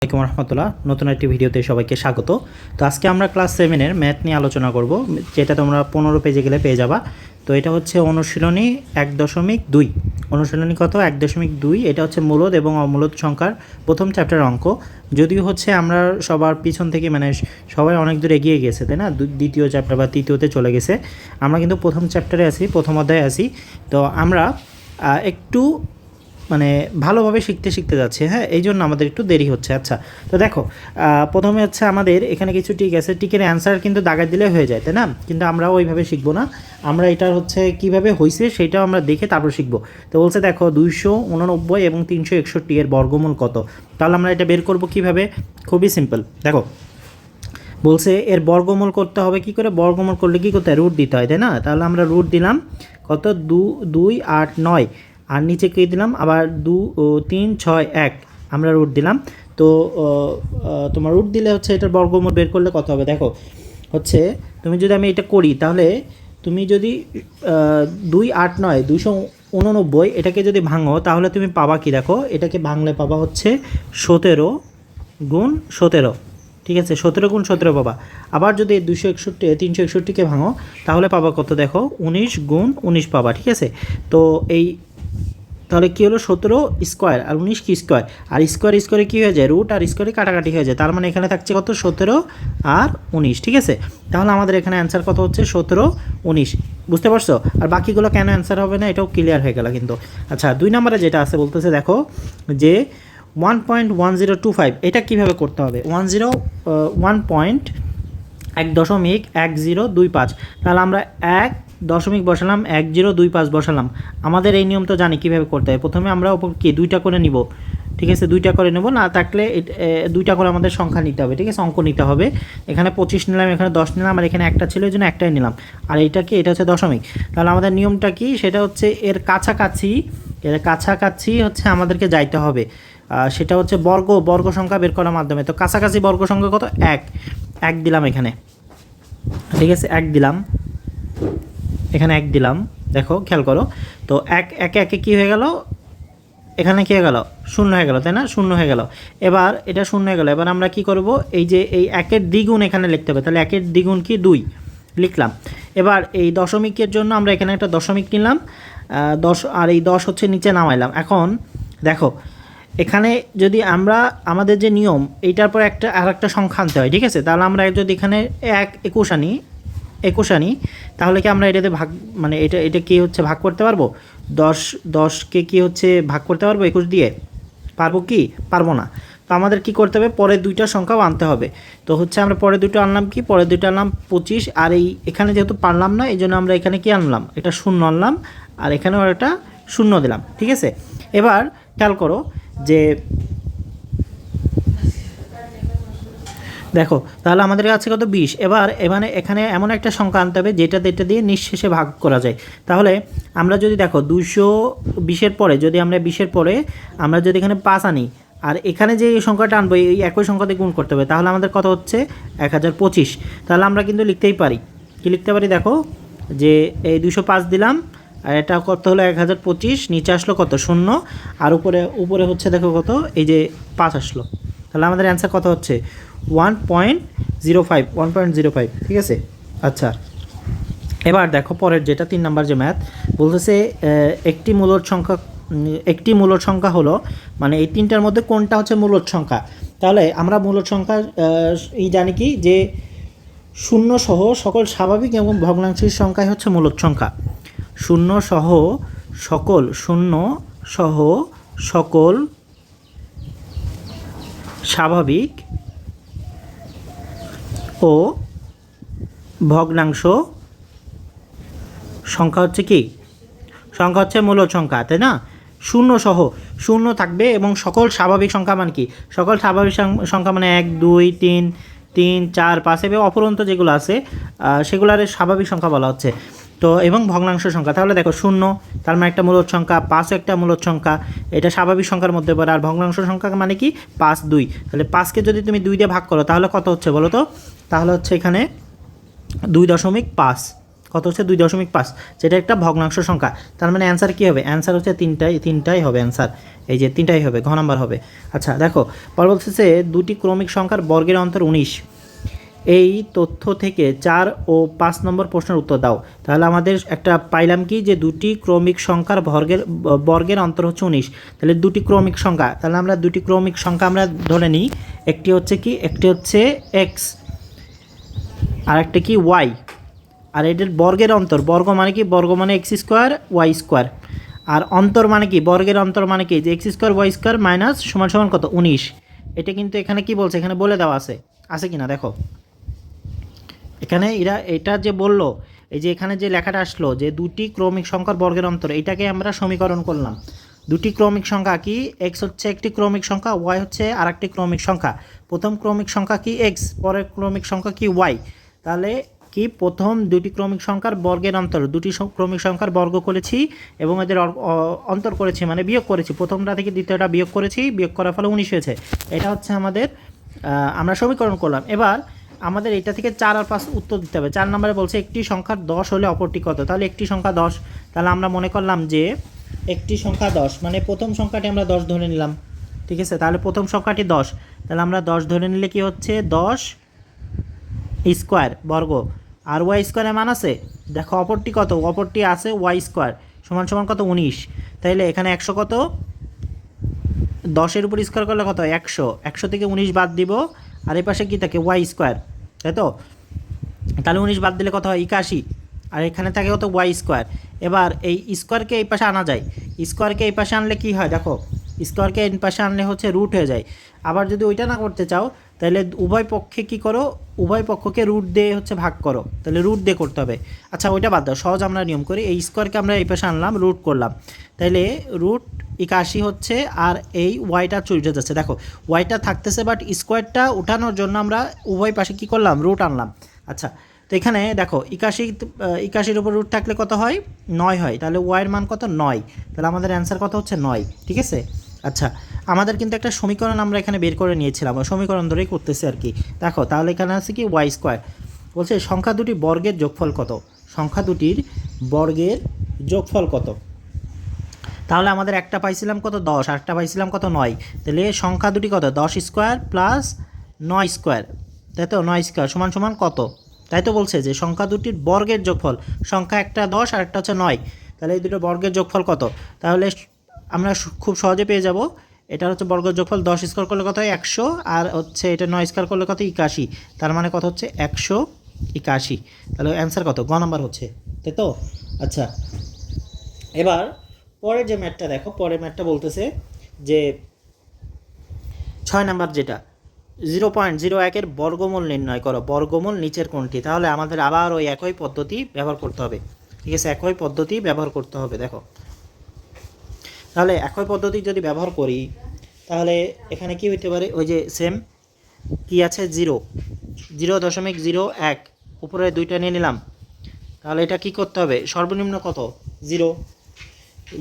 আসসালামাইকুম রহমতুল্লাহ। নতুন একটি ভিডিওতে সবাইকে স্বাগত। তো আজকে আমরা ক্লাস সেভেনের ম্যাথ নিয়ে আলোচনা করব, যেটা তোমরা পনেরো পেজে গেলে পেয়ে যাবা। তো এটা হচ্ছে অনুশীলনী এক দশমিক দুই। অনুশীলনী কত? এক দশমিক দুই। এটা হচ্ছে মূলদ এবং অমূলদ সংখ্যার প্রথম চ্যাপ্টার অঙ্ক। যদিও হচ্ছে আমরা সবার পিছন থেকে মানে সবাই অনেক দূর এগিয়ে গেছে, তাই না? দ্বিতীয় চ্যাপ্টার বা তৃতীয়তে চলে গেছে। আমরা কিন্তু প্রথম চ্যাপ্টারে আছি, প্রথম অধ্যায়ে আছি। তো আমরা একটু মানে ভালোভাবে শিখতে শিখতে যাচ্ছে হ্যাঁ? এই জন্য আমাদের একটু দেরি হচ্ছে। আচ্ছা তো দেখো প্রথমে হচ্ছে আমাদের এখানে কিছু টিক আছে। টিকের অ্যান্সার কিন্তু দাগায় দিলে হয়ে যায়, তাই না? কিন্তু আমরা ওইভাবে শিখব না। আমরা এটার হচ্ছে কীভাবে হয়েছে সেটাও আমরা দেখে তারপর শিখব। তো বলছে দেখো, দুইশো উননব্বই এবং তিনশো একষট্টি এর বর্গমূল কত? তাহলে আমরা এটা বের করব কীভাবে? খুবই সিম্পল দেখো, বলছে এর বর্গমূল করতে হবে কি করে? বর্গমূল করলে কি করতে হয়? রুট দিতে হয়, তাই না? তাহলে আমরা রুট দিলাম কত? দু, দুই, আট, নয়। আর নিচে কি দিলাম? আবার দু তিন, ছয়, এক আমরা রুট দিলাম। তো তোমার রুট দিলে হচ্ছে এটার বর্গমূল বের করলে কত হবে? দেখো, হচ্ছে তুমি যদি আমি এটা করি, তাহলে তুমি যদি দুই, আট, নয় দুশো উননব্বই এটাকে যদি ভাঙো, তাহলে তুমি পাবা কি? দেখো, এটাকে ভাঙলে পাবা হচ্ছে সতেরো গুণ সতেরো। ঠিক আছে? সতেরো গুণ সতেরো পাবা। আবার যদি দুশো একষট্টি, তিনশো একষট্টিকে ভাঙো, তাহলে পাবা কত? দেখো, উনিশ গুণ উনিশ পাবা। ঠিক আছে? তো এই তাহলে কী হলো? সতেরো স্কোয়ার আর উনিশ কি স্কোয়ার আর স্কোয়ার স্কোয়ারে কী হয়ে যায়? রুট আর স্কোয়ারে কাটাকাটি হয়ে যায়। তার মানে এখানে থাকছে কত? সতেরো আর উনিশ, ঠিক আছে? তাহলে আমাদের এখানে অ্যান্সার কত হচ্ছে? সতেরো, উনিশ। বুঝতে পারছ? আর বাকিগুলো কেন অ্যান্সার হবে না? এটাও ক্লিয়ার হয়ে গেল কিন্তু। আচ্ছা দুই নম্বরে যেটা আছে, বলতেছে দেখো যে one point one zero two five এটা কীভাবে করতে হবে? ওয়ান জিরো ওয়ান পয়েন্ট এক দশমিক এক জিরো দুই পাঁচ। তাহলে আমরা এক দশমিক বসালাম, এক জিরো দুই পাঁচ বসালাম। আমাদের এই নিয়ম তো জানি কীভাবে করতে হয়। প্রথমে আমরা ওপর কি, দুইটা করে নিব। ঠিক আছে, দুইটা করে নেব। না থাকলে দুইটা করে আমাদের সংখ্যা নিতে হবে। ঠিক আছে, অঙ্ক নিতে হবে। এখানে পঁচিশ নিলাম, এখানে দশ নিলাম, আর এখানে একটা ছিল, এই জন্য একটাই নিলাম। আর এইটা কি, এটা হচ্ছে দশমিক। তাহলে আমাদের নিয়মটা কি, সেটা হচ্ছে এর কাছাকাছি এর কাছাকাছি হচ্ছে আমাদেরকে যাইতে হবে। সেটা হচ্ছে বর্গ বর্গ সংখ্যা বের করার মাধ্যমে। তো কাছাকাছি বর্গ সংখ্যা কত? এক। এক দিলাম এখানে। ঠিক আছে, এক দিলাম। এখানে এক দিলাম। দেখো, খেয়াল করো। তো এক, একে একে কী হয়ে গেল? এখানে কী হয়ে গেল? শূন্য হয়ে গেল, তাই না? শূন্য হয়ে গেল। এবার এটা শূন্য হয়ে গেল। এবার আমরা কি করব? এই যে এই একের দ্বিগুণ এখানে লিখতে হবে। তাহলে একের দ্বিগুণ কি? দুই। লিখলাম। এবার এই দশমিকের জন্য আমরা এখানে একটা দশমিক নিলাম। দশ, আর এই দশ হচ্ছে নিচে নামাইলাম। এখন দেখো, এখানে যদি আমরা, আমাদের যে নিয়ম, এইটার পর একটা আর একটা সংখ্যা আনতে হয়, ঠিক আছে? তাহলে আমরা যদি এখানে এক, একুশ আনি একুশ আনি, তাহলে কি আমরা এটাতে ভাগ মানে এটা এটা কি হচ্ছে ভাগ করতে পারব? দশ, দশকে কি হচ্ছে ভাগ করতে পারব একুশ দিয়ে? পারব কি? পারব না। তো আমাদের কি করতে হবে? পরের দুইটা সংখ্যাও আনতে হবে। তো হচ্ছে আমরা পরের দুটো আনলাম কি? পরের দুটো আনলাম পঁচিশ, আর এই এখানে যেহেতু পারলাম না, এই জন্য আমরা এখানে কি আনলাম? এটা শূন্য আনলাম, আর এখানেও একটা শূন্য দিলাম, ঠিক আছে? এবার খেয়াল করো যে দেখো, তাহলে আমাদের কাছে কত? বিশ। এবার এখানে এখানে এমন একটা সংখ্যা আনতে হবে যেটা এটা দিয়ে নিঃশেষে ভাগ করা যায়। তাহলে আমরা যদি দেখো দুশো বিশের পরে, যদি আমরা বিশের পরে আমরা যদি এখানে পাঁচ আনি, আর এখানে যে সংখ্যাটা আনব, এই একই সংখ্যাতে গুণ করতে হবে, তাহলে আমাদের কত হচ্ছে? এক হাজার পঁচিশ। তাহলে আমরা কিন্তু লিখতেই পারি। কি লিখতে পারি দেখো? যে এই দুশো পাঁচ দিলাম, আর এটা কত হলো? এক হাজার পঁচিশ। নিচে আসলো কত? শূন্য। আর উপরে উপরে হচ্ছে দেখো কত? এই যে পাঁচ আসলো। তাহলে আমাদের অ্যান্সার কত হচ্ছে? One point zero five one point zero five ঠিক আছে? আচ্ছা। এবার দেখো পরের যেটা, তিন নাম্বার যে ম্যাথ বলতেছে একটি মূলদ সংখ্যা একটি মূলদ সংখ্যা হলো মানে এই তিনটার মধ্যে কোনটা হচ্ছে মূলদ সংখ্যা? তাহলে আমরা মূলদ সংখ্যা এই জানি কি, যে শূন্য সহ সকল স্বাভাবিক এবং ভগ্নাংশের সংখ্যাই হচ্ছে মূলদ সংখ্যা। শূন্য সহ সকল, শূন্য সহ সকল স্বাভাবিক ও ভগ্নাংশ সংখ্যা হচ্ছে কি? সংখ্যা হচ্ছে মূলদ সংখ্যা, তাই না? শূন্য সহ, শূন্য থাকবে এবং সকল স্বাভাবিক সংখ্যা মানে কি? সকল স্বাভাবিক সংখ্যা মানে এক, দুই, তিন তিন, চার, পাঁচ এবং অপরন্ত যেগুলো আছে সেগুলার স্বাভাবিক সংখ্যা বলা হচ্ছে। তো এবং ভগ্নাংশ সংখ্যা। তাহলে দেখো শূন্য, তার মানে একটা মূলদ সংখ্যা, পাঁচও একটা মূলদ সংখ্যা। এটা স্বাভাবিক সংখ্যার মধ্যে পড়ে, আর ভগ্নাংশ সংখ্যা মানে কি? পাঁচ, দুই। তাহলে পাঁচকে যদি তুমি দুই দিয়ে ভাগ করো, তাহলে কত হচ্ছে বলো তো? তাহলে হচ্ছে এখানে দুই দশমিক পাঁচ। কত হচ্ছে? দুই দশমিক পাঁচ। যেটা একটা ভগ্নাংশ সংখ্যা। তার মানে অ্যান্সার কী হবে? অ্যান্সার হচ্ছে তিনটাই তিনটাই হবে অ্যান্সার এই যে তিনটাই হবে, ঘ নাম্বার হবে। আচ্ছা দেখো পর বলতেছে দুটি ক্রমিক সংখ্যার বর্গের অন্তর উনিশ। এই তথ্য থেকে চার ও পাঁচ নম্বর প্রশ্নের উত্তর দাও। তাহলে আমাদের একটা পাইলাম কি যে দুটি ক্রমিক সংখ্যার বর্গের বর্গের অন্তর হচ্ছে উনিশ। তাহলে দুটি ক্রমিক সংখ্যা, তাহলে আমরা দুটি ক্রমিক সংখ্যা আমরা ধরে নিই। একটি হচ্ছে কি, একটি হচ্ছে এক্স আর একটা কি ওয়াই আর এটার বর্গের অন্তর, বর্গ মানে কি, বর্গ মানে এক্স স্কোয়ার ওয়াই স্কোয়ার আর অন্তর মানে কি, বর্গের অন্তর মানে কি, যে x square y square minus সমান সমান কত, উনিশ। এটা কিন্তু এখানে কি বলছে? এখানে বলে দেওয়া আছে। আছে কি না দেখো। এখানে এরা, এটা যে বলল, এই যে এখানে যে লেখাটা আসলো যে দুটি ক্রমিক সংখ্যার বর্গের অন্তর, এটাকে আমরা সমীকরণ করলাম। দুটি ক্রমিক সংখ্যা কি? এক্স হচ্ছে একটি ক্রমিক সংখ্যা ওয়াই হচ্ছে আরেকটি ক্রমিক সংখ্যা। প্রথম ক্রমিক সংখ্যা কি এক্স পরের ক্রমিক সংখ্যা কি ওয়াই তাহলে কি প্রথম দুটি ক্রমিক সংখ্যার বর্গের অন্তর, দুটি ক্রমিক সংখ্যার বর্গ করেছি এবং এদের অন্তর করেছি মানে বিয়োগ করেছি। প্রথমটা থেকে দ্বিতীয়টা বিয়োগ করেছি, বিয়োগ করার ফলে উনিশ হয়েছে। এটা হচ্ছে আমাদের আমরা সমীকরণ করলাম। এবার আমাদের এটা থেকে চার আর পাঁচ উত্তর দিতে হবে। চার নম্বরে বলছে একটি সংখ্যা দশ হলে অপরটি কত? তাহলে একটি সংখ্যা দশ। তাহলে আমরা মনে করলাম যে একটি সংখ্যা দশ মানে প্রথম সংখ্যাটি আমরা দশ ধরে নিলাম। ঠিক আছে? তাহলে প্রথম সংখ্যাটি দশ। তাহলে আমরা দশ ধরে নিলে কি হচ্ছে? দশ স্কোয়ার বর্গ। আর ওয়াই স্কোয়ারের মান আছে? দেখো, অপরটি কত? অপরটি আছে ওয়াই স্কোয়ার সমান সমান কত? উনিশ। তাইলে এখানে একশো কত? দশের উপর স্কোয়ার করলে কত? একশো। একশো থেকে উনিশ বাদ দিব। আর এই পাশে কী থাকে? ওয়াই স্কোয়ার তাই তো? তাহলে উনিশ বাদ দিলে কত হয়? একাশি। আর এখানে থাকে কত? ওয়াই স্কোয়ার এবার এই স্কোয়ারকে এই পাশে আনা যায়। স্কোয়ারকে এই পাশে আনলে কি হয়? দেখো স্কোয়ারকে এই পাশে আনলে হচ্ছে রুট হয়ে যায়। আবার যদি ওইটা না করতে চাও, তাহলে উভয় পক্ষে কি করো? উভয় পক্ষকে রুট দিয়ে হচ্ছে ভাগ করো। তাহলে রুট দিয়ে করতে হবে। আচ্ছা ওইটা বাদ দাও। সহজ আমরা নিয়ম করি। এই স্কোয়ারকে আমরা এই পাশে আনলাম রুট করলাম। তাহলে রুট একাশি হচ্ছে, আর এই ওয়াইটা চুলটে যাচ্ছে। দেখো ওয়াইটা থাকতেছে বাট স্কোয়ারটা উঠানোর জন্য আমরা উভয় পাশে কি করলাম? রুট আনলাম। আচ্ছা তো এখানে দেখো, একাশি একাশির উপর রুট থাকলে কত হয়? নয় হয়। তাহলে ওয়াইয়ের মান কত? নয়। তাহলে আমাদের অ্যান্সার কত হচ্ছে? নয়। ঠিক আছে? আচ্ছা আমাদের কিন্তু একটা সমীকরণ আমরা এখানে বের করে নিয়েছিলাম। সমীকরণ ধরেই করতেছি আর কি। দেখো, তাহলে এখানে আছে কি? ওয়াই স্কোয়ার বলছে, সংখ্যা দুটি বর্গের যোগফল কত? সংখ্যা দুটির বর্গের যোগফল কত? তাহলে আমাদের একটা পাইছিলাম কত? দশ, আরেকটা পাইছিলাম কত? নয়। তাহলে সংখ্যা দুটি কত? দশ স্কোয়ার প্লাস নয় স্কোয়ার। তাই তো? নয় স্কোয়ার সমান সমান কত? তাই তো বলছে যে সংখ্যা দুটির বর্গের যোগফল, সংখ্যা একটা দশ আর একটা হচ্ছে নয়। তাহলে এই দুটো বর্গের যোগফল কত? তাহলে আমরা খুব সহজে পেয়ে যাব। এটা হচ্ছে বর্গের যোগফল, দশ স্কোয়ার করলে কত হয়? একশো। আর হচ্ছে এটা নয় স্কোয়ার করলে কত? একাশি। তার মানে কত হচ্ছে? একশো একাশি। তাহলে অ্যান্সার কত? গ নাম্বার হচ্ছে। তাই তো? আচ্ছা। এবার পরের যে ম্যাটটা দেখো, পরের ম্যাটটা বলতেছে যে ছয় নাম্বার যেটা, জিরো পয়েন্ট জিরো একের বর্গমূল নির্ণয় করো, বর্গমূল নিচের কোনটি? তাহলে আমাদের আবার ওই একই পদ্ধতি ব্যবহার করতে হবে। ঠিক আছে, একই পদ্ধতি ব্যবহার করতে হবে, দেখো। তাহলে একই পদ্ধতি যদি ব্যবহার করি, তাহলে এখানে কি হইতে পারে? ওই যে সেম কি আছে? জিরো। জিরো দশমিক জিরো এক। উপরে দুইটা নিয়ে নিলাম। তাহলে এটা কি করতে হবে? সর্বনিম্ন কত? জিরো।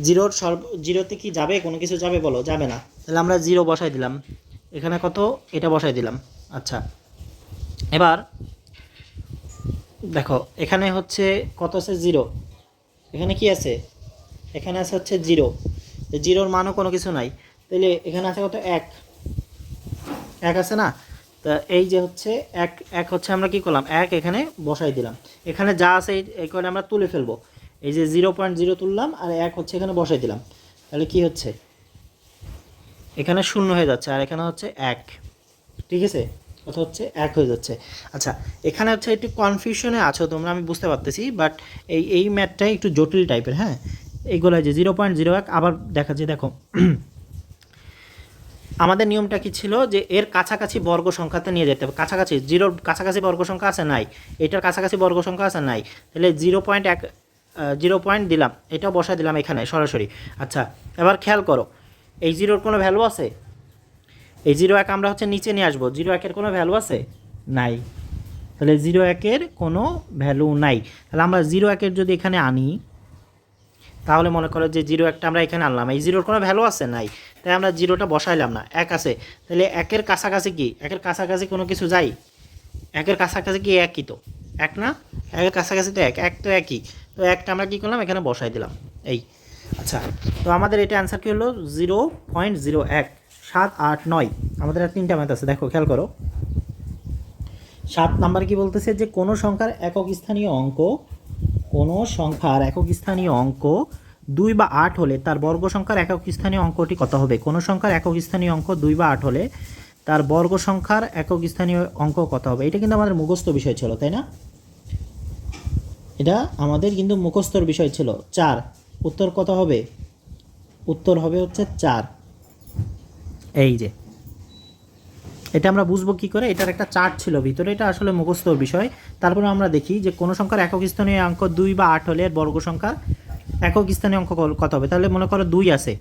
জিরোর সর্ব জিরোতে কি যাবে? কোনো কিছু যাবে বলো। যাবে না। তাহলে আমরা জিরো বসাই দিলাম। এখানে কত? এটা বসাই দিলাম। আচ্ছা। এবার দেখো, এখানে হচ্ছে কত আছে? জিরো। এখানে কি আছে? এখানে আছে হচ্ছে জিরো। জিরোর মানও কোনো কিছু নাই। তাহলে এখানে আছে কত? এক। এক আছে না? তা এই যে হচ্ছে এক এক হচ্ছে আমরা কি করলাম? এক এখানে বসাই দিলাম। এখানে যা আছে এই- করে আমরা তুলে ফেলব। এই যে জিরো পয়েন্ট জিরো তুললাম আর এক হচ্ছে এখানে বসাই দিলাম। তাহলে কি হচ্ছে? এখানে শূন্য হয়ে যাচ্ছে আর এখানে হচ্ছে এক। ঠিক আছে? কথা হচ্ছে এক হয়ে যাচ্ছে। আচ্ছা এখানে হচ্ছে একটু কনফিউশনে আছো তোমরা, আমি বুঝতে পারতেছি বাট এই এই ম্যাথটাই একটু জটিল টাইপের হ্যাঁ? এইগুলো যে জিরো পয়েন্ট জিরো এক, আবার দেখা যায় দেখো। আমাদের নিয়মটা কি ছিল যে এর কাছাকাছি বর্গ সংখ্যাতে নিয়ে যেতে হবে। কাছাকাছি, জিরোর কাছাকাছি বর্গ সংখ্যা আছে নাই। এটার কাছাকাছি বর্গ সংখ্যা আছে নাই। তাহলে জিরো পয়েন্ট এক জিরো পয়েন্ট দিলাম। এটাও বসাই দিলাম এখানে, সরাসরি। আচ্ছা এবার খেয়াল করো, এই জিরোর কোনো ভ্যালু আছে? এই জিরো এক আমরা হচ্ছে নিচে নিয়ে আসব। জিরো একের কোনো ভ্যালু আছে? নাই। তাহলে জিরো একের কোনো ভ্যালু নাই। তাহলে আমরা জিরো একের যদি এখানে আনি, তাহলে মনে করো যে জিরো একটা আমরা এখানে আনলাম। এই জিরোর কোনো ভ্যালু আছে? নাই। তাই আমরা জিরোটা বসাইলাম না। এক আছে। তাহলে একের কাছাকাছি কি? একের কাছাকাছি কোনো কিছু যাই একের কাছাকাছি কি একই তো? এক না? একের কাছাকাছি তো এক। এক তো একই। তো একটা আমরা কী করলাম? এখানে বসাই দিলাম। এই। আচ্ছা তো আমাদের এটা অ্যান্সার কী হলো? জিরো পয়েন্ট জিরো এক, সাত আট নয়। আমাদের আর তিনটা ম্যাথ আছে, দেখো, খেয়াল করো। সাত নাম্বার কি বলতেছে যে, কোনো সংখ্যার একক স্থানীয় অঙ্ক, কোনো সংখ্যার একক স্থানীয় অঙ্ক দুই বা আট হলে তার বর্গ সংখ্যার একক স্থানীয় অঙ্কটি কত হবে? কোনো সংখ্যার একক স্থানীয় অঙ্ক দুই বা আট হলে তার বর্গ সংখ্যার একক স্থানীয় অঙ্ক কত হবে? এটা কিন্তু আমাদের মুখস্থ বিষয় ছিল, তাই না? এটা আমাদের কিন্তু মুখস্থর বিষয় ছিল। চার, উত্তর কত হবে? উত্তর হবে হচ্ছে চার। এই যে। এটা আমরা বুঝব কি করে? এটার একটা চার্ট ছিল, ভিতরে এটা আসলে মুখস্থর বিষয়। তারপরে আমরা দেখি যে কোনো সংখ্যার একক স্থানীয় অঙ্ক দুই বা আট হলে বর্গ সংখ্যার একক স্থানীয় অঙ্ক কত হবে? তাহলে মনে করো দুই আছে।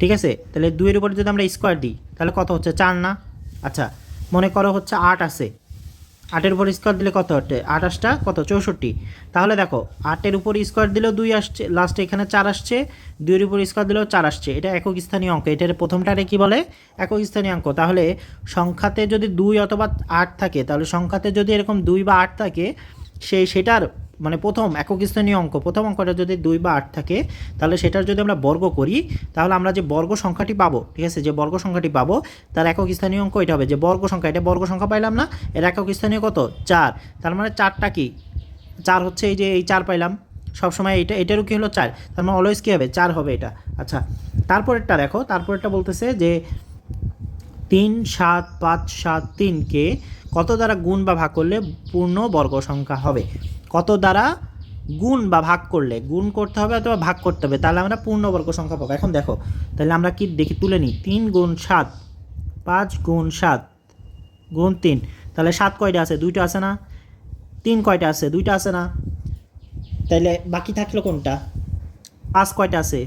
ঠিক আছে? তাহলে দুইয়ের উপরে যদি আমরা স্কোয়ার দিই, তাহলে কত হচ্ছে? চার না? আচ্ছা মনে করো হচ্ছে আট আছে। আটের উপর স্কোয়ার দিলে কত হটে আঠাশটা কত? চৌষট্টি। তাহলে দেখো, আটের উপর স্কোয়ার দিলেও দুই আসছে লাস্টে এখানে চার আসছে, দুইয়ের উপর স্কোয়ার দিলেও চার আসছে। এটা একক স্থানীয় অঙ্ক। এটার প্রথমটারে কি বলে? একক স্থানীয় অঙ্ক। তাহলে সংখ্যাতে যদি দুই অথবা আট থাকে, তাহলে সংখ্যাতে যদি এরকম দুই বা আট থাকে সেই সেটার মানে প্রথম একক স্থানীয় অঙ্ক, প্রথম অঙ্কটা যদি দুই বা আট থাকে, তাহলে সেটার যদি আমরা বর্গ করি, তাহলে আমরা যে বর্গ সংখ্যাটি পাবো, ঠিক আছে, যে বর্গ সংখ্যাটি পাবো, তার একক স্থানীয় অঙ্ক এটা হবে। যে বর্গ সংখ্যা, এটা বর্গ সংখ্যা পাইলাম না, এর একক স্থানীয় কত? চার। তার মানে চারটা কি? চার হচ্ছে এই যে এই চার পাইলাম, সবসময় এটা এটারও কি হলো চার? তার মানে অলওয়েজ কী হবে? চার হবে এটা। আচ্ছা তারপরেরটা দেখো, তারপরেরটা বলতেছে যে তিন, সাত, পাঁচ, সাত তিনকে কত দ্বারা গুণ বা ভাগ করলে পূর্ণ বর্গ সংখ্যা হবে? কত দ্বারা গুণ বা ভাগ করলে? গুণ করতে হবে অথবা ভাগ করতে হবে? তাহলে আমরা পূর্ণবর্গ সংখ্যা পাবো। এখন দেখো, তাহলে আমরা কি দেখি? তুলে নিই। তিন গুণ সাত, পাঁচ গুণ সাত, গুণ তিন। তাহলে সাত কয়টা আছে? দুইটা আছে না? তিন কয়টা আছে? দুইটা আছে না? তাহলে বাকি থাকল কোনটা? পাঁচ কয়টা আছে?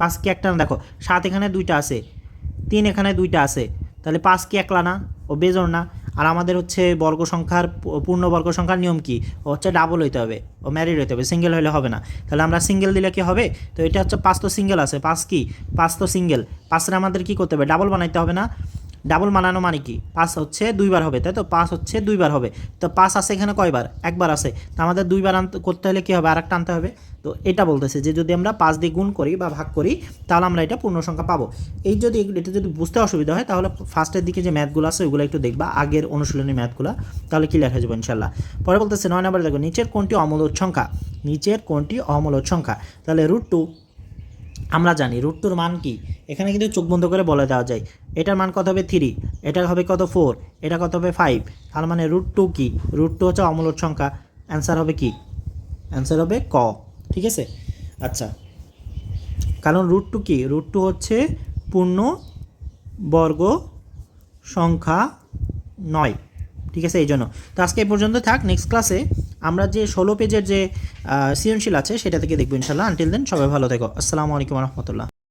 পাঁচ কি একটা না? দেখো, সাত এখানে দুইটা আছে, তিন এখানে দুইটা আছে। তাহলে পাঁচ কি একলা না? ও বেজোর না। আর আমাদের হচ্ছে বর্গ সংখ্যার পূর্ণ বর্গ সংখ্যার নিয়ম কি? হচ্ছে ডাবল হইতে হবে, ও ম্যারিড হইতে হবে সিঙ্গেল হলে হবে না। তাহলে আমরা সিঙ্গেল দিলে কি হবে? তো এটা হচ্ছে পাঁচ তো সিঙ্গেল আছে, পাঁচ কি? পাঁচ তো সিঙ্গেল পাঁচটা আমাদের কি করতে হবে? ডাবল বানাইতে হবে না। ডাবল মানানো মানে কি? পাঁচ হচ্ছে দুইবার হবে, তাই তো? পাঁচ হচ্ছে দুইবার হবে। তো পাঁচ আছে এখানে কয়বার? একবার আছে। তো আমাদের দুইবার আনতে, করতে হলে কী হবে? আর আনতে হবে। তো এটা বলতেছে যে যদি আমরা পাঁচ দিয়ে গুণ করি বা ভাগ করি, তাহলে আমরা এটা পূর্ণ সংখ্যা পাবো। এই যদি এটা যদি বুঝতে অসুবিধা হয়, তাহলে ফার্স্টের দিকে যে ম্যাথগুলো আছে, ওগুলো একটু দেখবা। আগের অনুশীলনী ম্যাথগুলো। তাহলে ক্লিয়ার হয়ে যাবে ইনশাল্লাহ পরে বলতেছে, নয় নম্বরে দেখো, নিচের কোনটি অমূলদ সংখ্যা? নিচের কোনটি অমূলদ সংখ্যা? তাহলে রুট টু আমরা জানি রুট টুর মান কি? এখানে কিন্তু চোখ বন্ধ করে বলে দেওয়া যায়, এটার মান কত হবে থ্রি এটা হবে কত ফোর এটা কত হবে ফাইভ তার মানে রুট টু কী? রুট টু হচ্ছে অমূলদ সংখ্যা অ্যান্সার হবে কি? অ্যান্সার হবে ক, ঠিক আছে? আচ্ছা কারণ রুট টু কী? রুট টু হচ্ছে পূর্ণ বর্গ সংখ্যা নয়। ঠিক আছে, এই জন্য। তো আজকে এই পর্যন্ত থাক নেক্সট ক্লাসে আমরা যে ষোলো পেজের যে সৃজনশীল আছে, সেটা থেকে দেখব ইনশাল্লাহ। আনটিল দেন সবাই ভালো থেকো। আসসালামু আলাইকুম রহমতুল্লাহ।